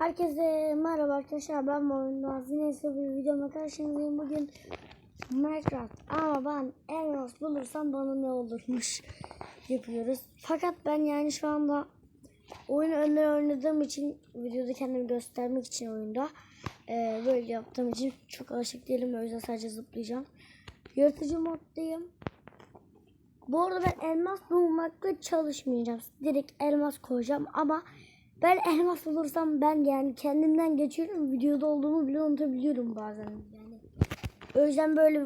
Herkese merhaba arkadaşlar ben Muhammed Neyse bir videomla karşınızdayım bugün Minecraft ama ben elmas bulursam bana ne olurmuş yapıyoruz. Fakat ben yani şu anda oyunu önde oynadığım için videoda kendimi göstermek için oyunda eee, böyle yaptığım için çok alışık değilim o yüzden sadece zıplayacağım. Yaratıcı moddayım. Bu arada ben elmas bulmakla çalışmayacağım. Direkt elmas koyacağım ama ben elmas bulursam ben yani kendimden geçiyorum. Videoda olduğumu bile unutabiliyorum bazen yani. O yüzden böyle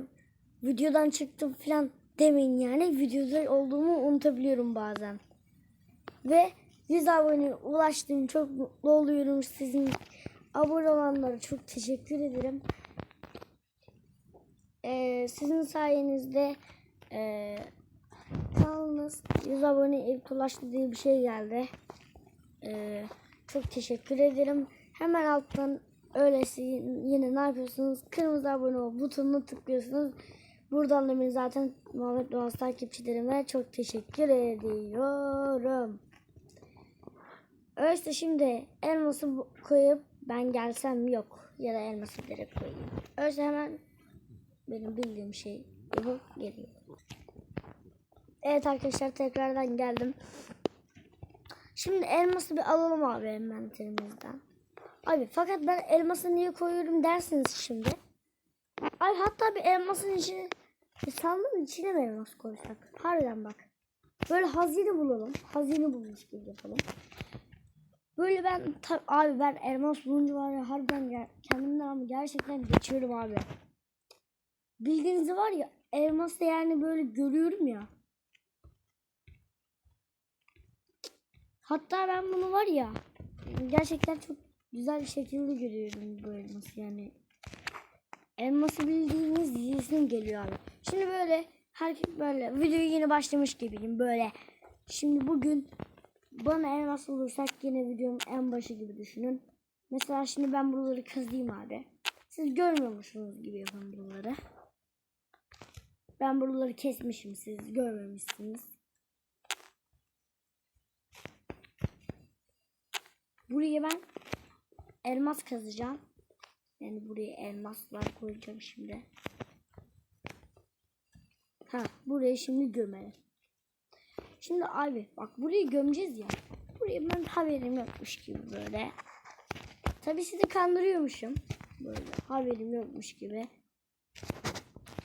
videodan çıktım falan demeyin yani. Videoda olduğumu unutabiliyorum bazen. Ve 100 aboneye ulaştım. Çok mutlu oluyorum. Sizin abone olanlara çok teşekkür ederim. Ee, sizin sayenizde ee, kanalınız 100 abone ilk ulaştı diye bir şey geldi. Ee, çok teşekkür ederim. Hemen alttan öylesi yine ne yapıyorsunuz? Kırmızı abone ol butonuna tıklıyorsunuz. Buradan da beni zaten Muhammed Doğan takipçilerime çok teşekkür ediyorum. Öyleyse şimdi elması koyup ben gelsem yok. Ya da elması direkt koyayım. Öyleyse hemen benim bildiğim şey yapıp geliyor. Evet arkadaşlar tekrardan geldim. Şimdi elması bir alalım abi envanterimizden. Abi fakat ben elması niye koyuyorum dersiniz şimdi. Ay hatta bir elmasın içine bir sandığın içine mi elmas koysak? Harbiden bak. Böyle hazine bulalım. Hazine bulmuş gibi yapalım. Böyle ben abi ben elmas bulunca var ya harbiden ger- kendimden ama gerçekten geçiyorum abi. Bildiğiniz var ya elması yani böyle görüyorum ya. Hatta ben bunu var ya gerçekten çok güzel bir şekilde görüyorum bu elması yani. Elması bildiğiniz yiyesim geliyor abi. Şimdi böyle herkes böyle videoyu yeni başlamış gibiyim böyle. Şimdi bugün bana elmas olursak yine videonun en başı gibi düşünün. Mesela şimdi ben buraları kazıyım abi. Siz görmüyormuşsunuz gibi yapın buraları. Ben buraları kesmişim siz görmemişsiniz. Buraya ben elmas kazacağım. Yani buraya elmaslar koyacağım şimdi. Ha buraya şimdi gömelim. Şimdi abi bak burayı gömeceğiz ya. Buraya ben haberim yokmuş gibi böyle. Tabii sizi kandırıyormuşum. Böyle haberim yokmuş gibi.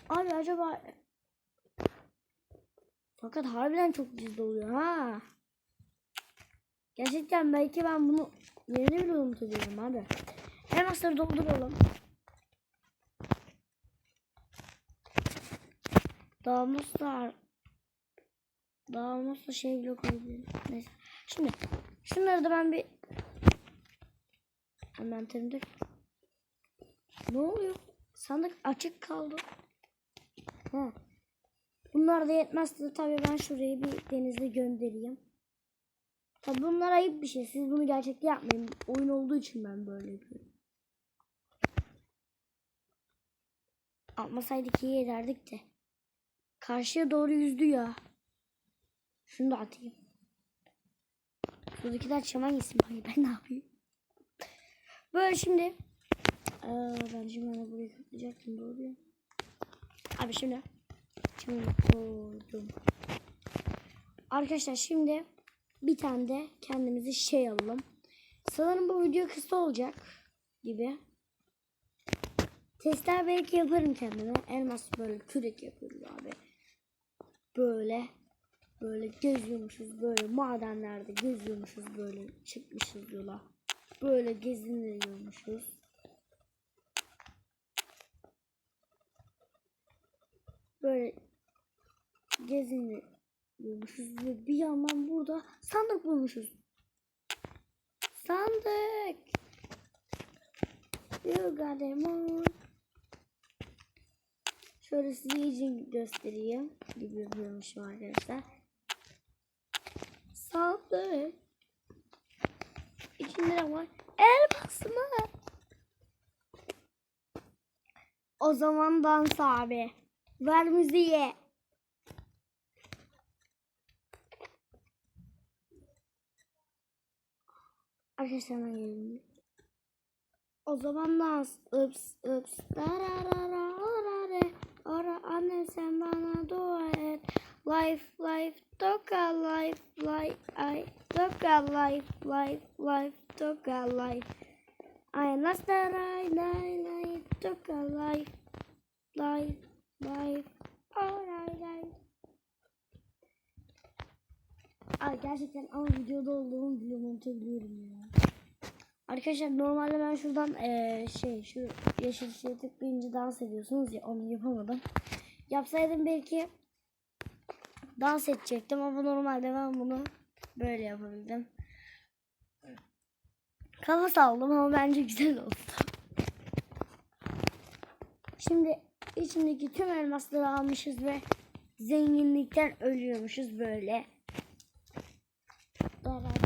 Abi acaba fakat harbiden çok gizli oluyor ha. Gerçekten belki ben bunu yerini bile unutuyorum abi. Elmasları dolduralım. Dağımızda Dağımızda şey bile koyabilirim. Neyse. Şimdi şunları da ben bir hemen temizlik. Ne oluyor? Sandık açık kaldı. Ha. Bunlar da yetmezse tabii ben şuraya bir denizde göndereyim. Tabii bunlar ayıp bir şey. Siz bunu gerçekte yapmayın. Oyun olduğu için ben böyle yapıyorum. Atmasaydık iyi ederdik de. Karşıya doğru yüzdü ya. Şunu da atayım. Şuradakiler çaman gitsin. Hayır ben ne yapayım? Böyle şimdi. Aa, ben şimdi onu buraya katlayacaktım doğru ya. Abi şimdi. Şimdi koydum. Arkadaşlar şimdi bir tane de kendimize şey alalım. Sanırım bu video kısa olacak gibi. Testler belki yaparım kendime. Elmas böyle kürek yapıyoruz abi. Böyle böyle geziyormuşuz böyle madenlerde geziyormuşuz böyle çıkmışız yola. Böyle geziniyormuşuz. Böyle geziniyormuşuz ve bir yandan burada sandık bulmuşuz. Sandık. Moon. Şöyle size iyice göstereyim gibi yapıyormuşum arkadaşlar. Sandık. İçinde ne var? Elmas mı? O zaman dans abi. Ver müziği. Arkadaşlar gelelim. O zaman dans. Ups ups. Dararara orare. Ora anne sen bana dua et. Life life toka life life ay toka life life life toka life. Ay nastaray lay lay toka life life life. Oray life. Ay gerçekten ama videoda olduğumu biliyorum unutabiliyorum ya. Arkadaşlar normalde ben şuradan eee, şey şu yeşil şeye tıklayınca dans ediyorsunuz ya onu yapamadım. Yapsaydım belki dans edecektim ama normalde ben bunu böyle yapabildim. Kafa saldım ama bence güzel oldu. Şimdi içindeki tüm elmasları almışız ve zenginlikten ölüyormuşuz böyle.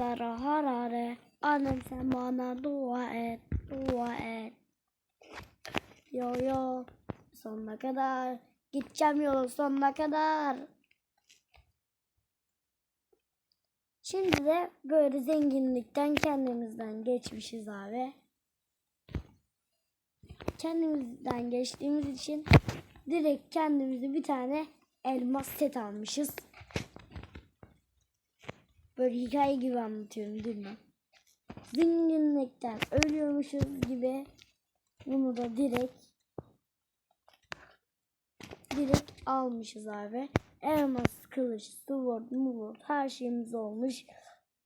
Dara harare. Annem sen bana dua et, dua et. Yo yo sonuna kadar. Gideceğim yolun sonuna kadar. Şimdi de böyle zenginlikten kendimizden geçmişiz abi. Kendimizden geçtiğimiz için direkt kendimize bir tane elmas set almışız. Böyle hikaye gibi anlatıyorum değil mi? Zenginlikten ölüyormuşuz gibi bunu da direkt direkt almışız abi. Elmas, kılıç, sword, muvord her şeyimiz olmuş.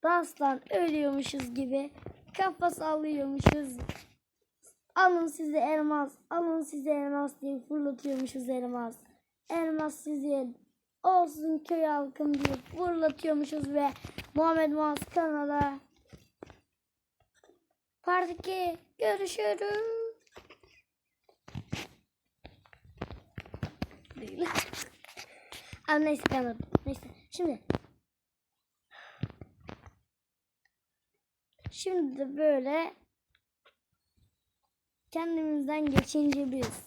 Danstan ölüyormuşuz gibi kafa sallıyormuşuz. Alın size elmas, alın size elmas diye fırlatıyormuşuz elmas. Elmas sizin olsun köy halkım diye fırlatıyormuşuz ve Muhammed Muaz kanala Part 2 görüşürüz. Değil. Ama neyse kanalım. Neyse. Şimdi Şimdi de böyle kendimizden geçince biz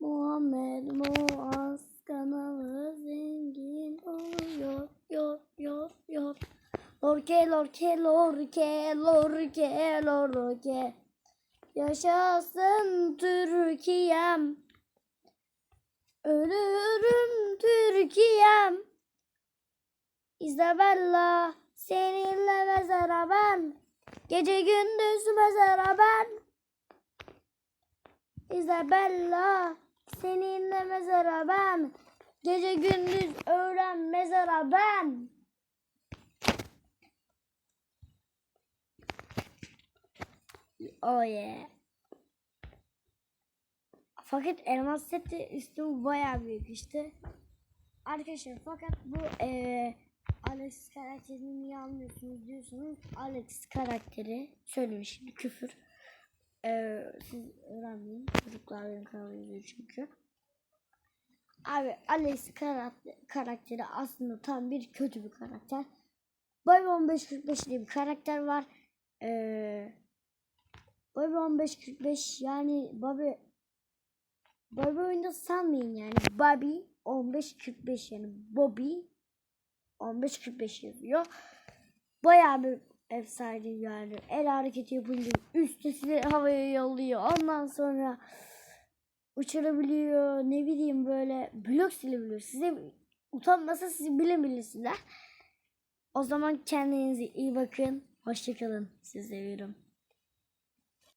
Muhammed Muaz kanalı zengin oluyor. Yor yor yor. Lorke lorke lorke lorke lorke. Yaşasın Türkiye'm. Ölürüm Türkiye'm. Isabella seninle mezara ben. Gece gündüz mezara ben. Isabella seninle mezara ben. Gece gündüz öğlen mezara ben. Oh yeah. Fakat elmas seti üstü bayağı büyük işte. Arkadaşlar fakat bu eee Alex karakterini niye almıyorsunuz diyorsunuz. Alex karakteri söyleyeyim şimdi küfür. Eee siz öğrenmeyin. Çocuklar benim kanalı izliyor çünkü. Abi Alex karakter, karakteri aslında tam bir kötü bir karakter. Bobby 1545 diye bir karakter var. Eee Bobby 1545 yani Bobby Bobby oyunda sanmayın yani. Bobby 1545 yani Bobby 1545 yazıyor. Bayağı bir efsane yani. El hareketi yapınca üstesini havaya yolluyor. Ondan sonra uçurabiliyor. Ne bileyim böyle blok silebiliyor. Size utanmasa sizi bilebilirsinler. O zaman kendinize iyi bakın. Hoşçakalın. Sizi seviyorum.